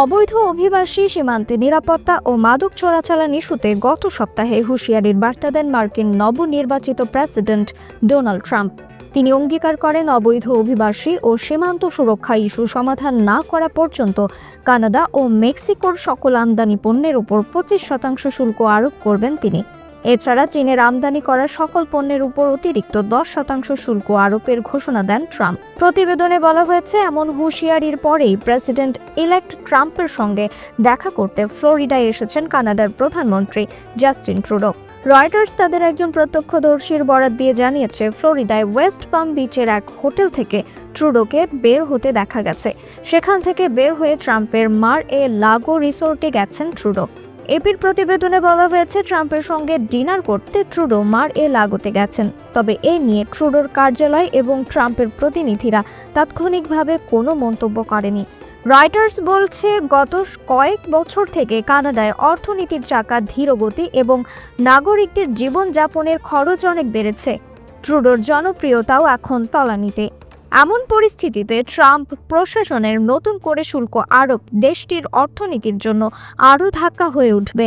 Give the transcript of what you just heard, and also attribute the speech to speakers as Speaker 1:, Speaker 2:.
Speaker 1: অবৈধ অভিবাসী সীমান্তে নিরাপত্তা ও মাদক চোরাচালান ইস্যুতে গত সপ্তাহে হুঁশিয়ারির বার্তা দেন মার্কিন নবনির্বাচিত প্রেসিডেন্ট ডোনাল্ড ট্রাম্প। তিনি অঙ্গীকার করেন অবৈধ অভিবাসী ও সীমান্ত সুরক্ষা ইস্যু সমাধান না করা পর্যন্ত কানাডা ও মেক্সিকোর সকল আমদানি পণ্যের উপর পঁচিশ শতাংশ শুল্ক আরোপ করবেন তিনি। এছাড়া চীনের আমদানি করা সকল পণ্যের উপর অতিরিক্ত দশ শতাংশ শুল্ক আরোপের ঘোষণা দেন ট্রাম্প। প্রতিবেদনে বলা হয়েছে, এমন হুঁশিয়ারির পরেই প্রেসিডেন্ট ইলেক্ট ট্রাম্পের সঙ্গে দেখা করতে ফ্লোরিডায় এসেছেন কানাডার প্রধানমন্ত্রী জাস্টিন ট্রুডো। রয়টার্স তাদের একজন প্রত্যক্ষদর্শীর বরাত দিয়ে জানিয়েছে, ফ্লোরিডায় ওয়েস্ট পাম বিচের এক হোটেল থেকে ট্রুডোকে বের হতে দেখা গেছে। সেখান থেকে বের হয়ে ট্রাম্পের মার এ লাগো রিসোর্টে গেছেন ট্রুডো। এপির প্রতিবেদনে বলা হয়েছে, ট্রাম্পের সঙ্গে ডিনার করতে ট্রুডো মার এ লাগোতে গেছেন। তবে এ নিয়ে ট্রুডোর কার্যালয় এবং ট্রাম্পের প্রতিনিধিরা তাৎক্ষণিকভাবে কোনো মন্তব্য করেনি। রয়টার্স বলছে, গত কয়েক বছর থেকে কানাডায় অর্থনীতির চাকা ধীরগতি এবং নাগরিকদের জীবনযাপনের খরচ অনেক বেড়েছে। ট্রুডোর জনপ্রিয়তাও এখন তলানিতে। এমন পরিস্থিতিতে ট্রাম্প প্রশাসনের নতুন করে শুল্ক আরোপ দেশটির অর্থনীতির জন্য আরও ধাক্কা হয়ে উঠবে।